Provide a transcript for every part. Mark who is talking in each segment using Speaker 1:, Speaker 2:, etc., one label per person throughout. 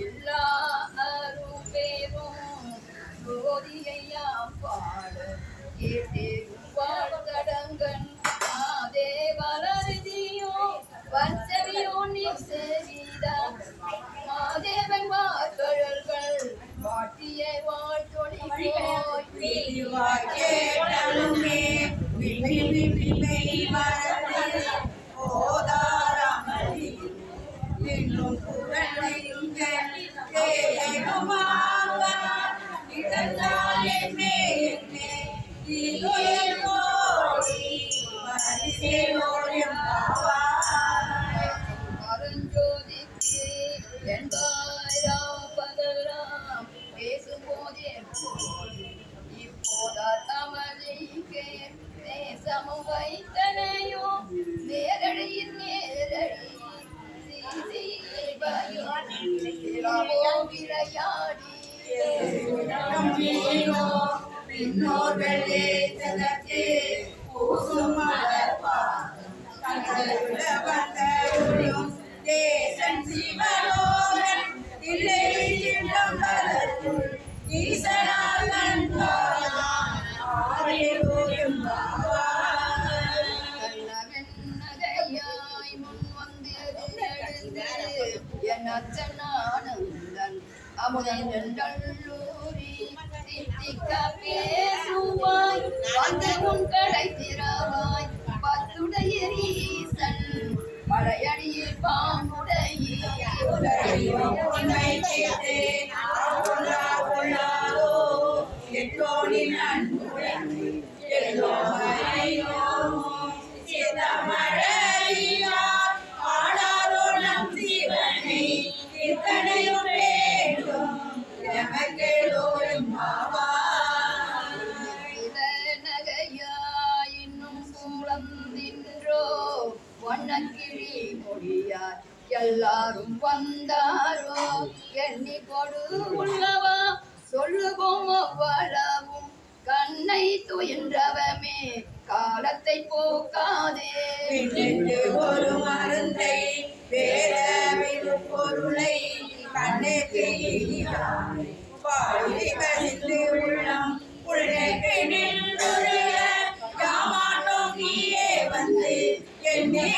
Speaker 1: எல்லா அரும்பேரும் ஜோதியையாம் பாட கேட்டேரும் வாழ்கடங்கன் ஆதே வளர்தியோ வஞ்சவியோ நிசெவிதா மாதேவன் வாக்கழல்கள் வாட்டிய வாழ்த்தொழி போய் வைத்தனையோ நேரடியில் நேரடி
Speaker 2: பின்னோர்களே பூசும் தேசன் சிவலோகன் இல்லை சின்னம்
Speaker 1: வந்தாரோ? எண்ணி கொடு உள்ளவா? சொல்லுவோம் அவ்வளவும். கண்ணை துயின்றவமே காலத்தை போக்காதே.
Speaker 2: ஒரு மருந்தை வேறவிடு பொருளை கண்ணுக்கு இனிதாய் உள்ளம் உள்ளே யாமாட்டோம் நீயே வந்து என்னை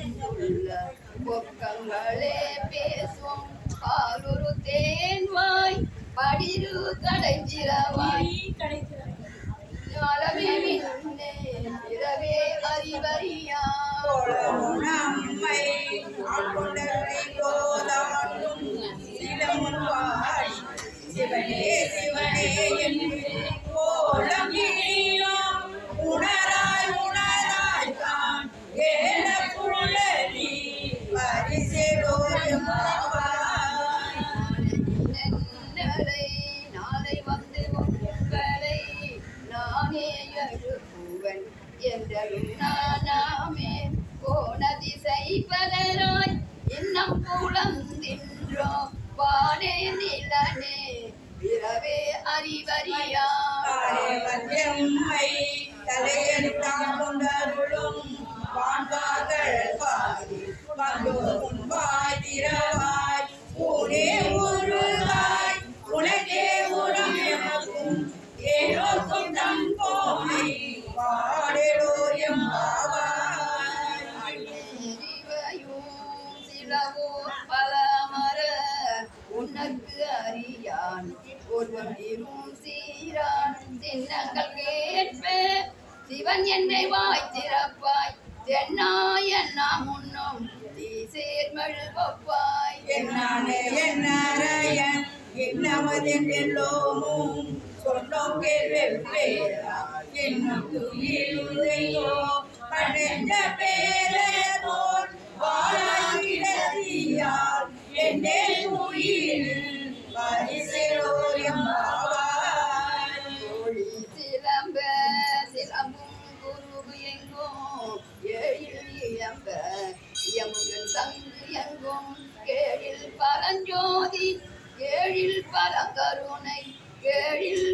Speaker 1: என்றுள்ள பொக்கங்களே பேசும் பாலுரு தேன்வாய் படிரு கடைஞ்சிரவாய் ஞாலமே மின்னே பிறவே அறிவறியா
Speaker 2: நம்மை
Speaker 1: திசை இன்னும் இன்னம் குளந்தின்றோ வானே நிலனே. பிறவே அறிவறியா?
Speaker 2: தலைவன்மை தலையெடுத்தான் கொண்டருளும் வான்காதல் பாடி என்னவதெல்லோமும் சொன்னோம் கேள்வேரா என்னும் துயிலுதையோ படைந்த பேரையதோர் வாழாகிடதியால் என்னே துயில் பரிசெலோயம் பாவாய்
Speaker 1: ஒளி சிலம்ப சிலம்பும் குருவு எங்கும் ஏழில் இயம்ப எமுகன் சங்கு எங்கும் கேழில் பரஞ்சோதி கேழில் பரங்கருணை கேழில்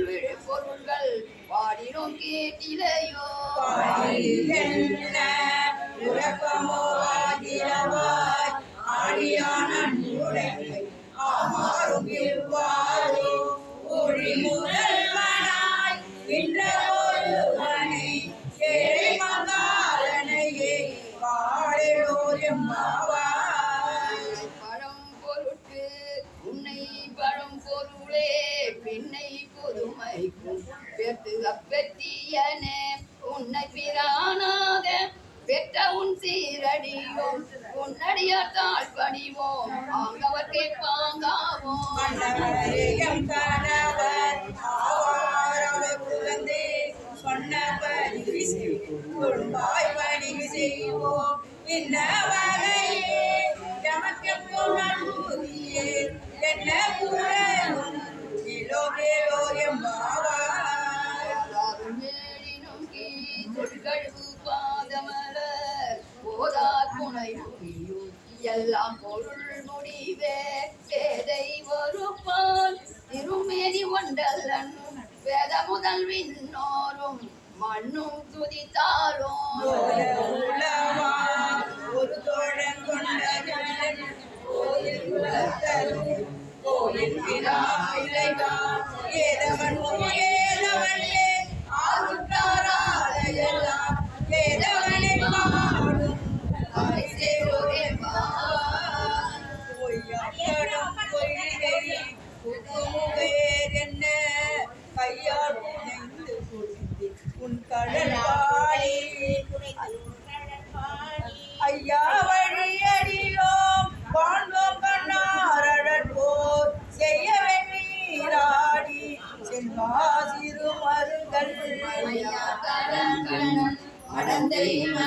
Speaker 1: பொருள்கள் பாடினோம் கேட்டிலையோ.
Speaker 2: பாடில் உறக்கமோ ஆதிரவாய் ஆடியான ஆமாறும் இவ்வாறு. ஒளி முதல்வனாய் இன்ற ஒருவனை
Speaker 1: பெற்று அப்பெற்றியனே உன்னை பிரானாக பெற்ற உன் சீரடியோம். உன்னடியால் பணிவோம் ஆங்கவர் கேட்பாங்காவோம்
Speaker 2: மன்னவரையம் பணிவு செய்வோம். இன்ன வகையே எமக்கெப்போம் நல்குதியே என்ன குறையும்
Speaker 1: எல்லாம் பொருள் முடிவே பேதை வருப்பால் திருமேனி ஒன்றல்லன் வேத முதல் விண்ணோரும் மண்ணும் துதித்தாலும்
Speaker 2: ஒரு தோழன் கொண்ட கோயில் கோயில் பிராயிலைதான் ஏதவன் ஏதவன்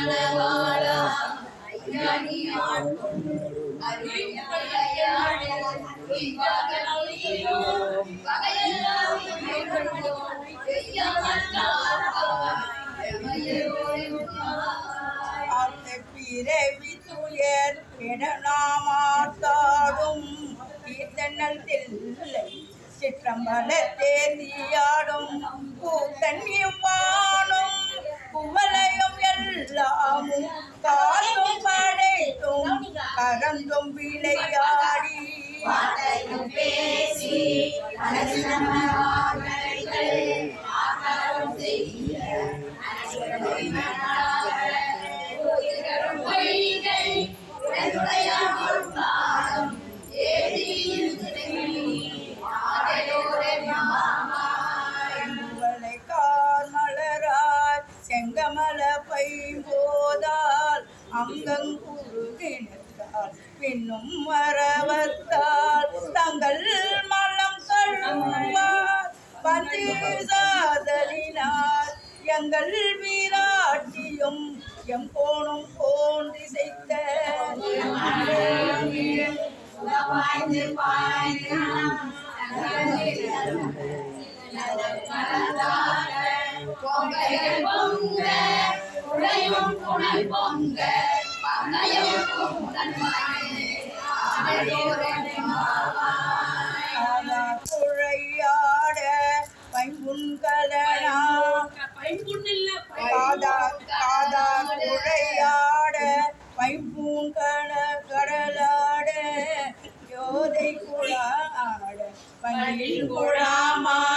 Speaker 1: மடந்தை மணவாளா
Speaker 2: அந்த பிறவி துயர் சிற்றம்பல தேதியாடும் கூத்தன் குவலையும் எல்லாமும் காலும் படைத்தும் கரந்தும் விளையாடி.
Speaker 1: பேசி
Speaker 2: செங்கமல பைம்போதால் அங்கங்குருகினத்தால் பின்னும் மரவத்தால் தங்கள் மலம் கழுவார் பந்தி எங்கள் வீராட்டியும் எம் போனும் போன்றி செய்த
Speaker 1: பொங்கல் பொங்க உடையும் புனல் பொங்க புனல் மணி
Speaker 2: காதா குழையாட பைம்புண்கலனா காதா காதா குழையாட பைம்பூங்கல கடலாட. யோதை குழாட பணியில் குழாமாட சில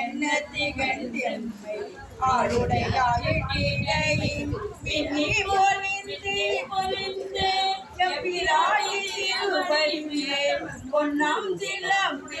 Speaker 2: என்ன திகழ்ந்தென்மை ஆளுடையாய் பின்னி ஒளிந்து ஒளிந்து எம்பிராயி பொன்னாம் சிலம்பி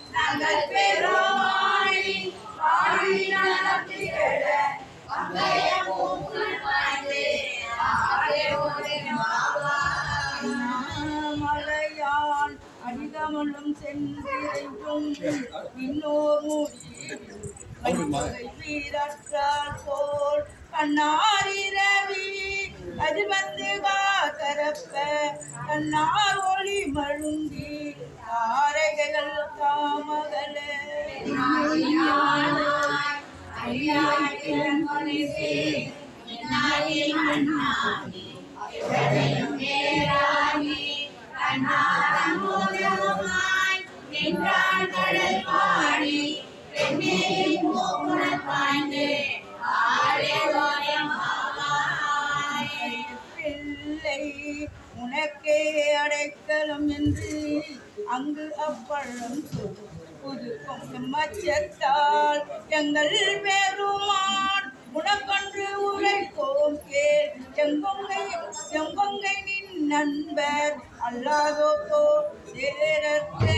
Speaker 2: நாங்கள் பெருமானி ஆழி நடத்திட அங்கைய பூக்கள் வாழ்ந்தே ஆடே மலையான் அடிதமலும் சென்றும் இன்னோர் மூடி வீரற்றால் போல் கண்ணாரிரவி அது வந்து காத்தரப்ப கண்ணார் ஒளி மழுங்கி தாரகைகள் தாமகல இல்லை உனக்கே அடைக்கலம் என்று அங்கு அப்பழம் புதுக்கும் எம்மச்சத்தால் எங்கள் பெருமான் உனக்கன்று உரைப்போம் கேள். செங்கொங்கை செங்கொங்கை நின் நண்பர் அல்லாதோ போ சேரத்தே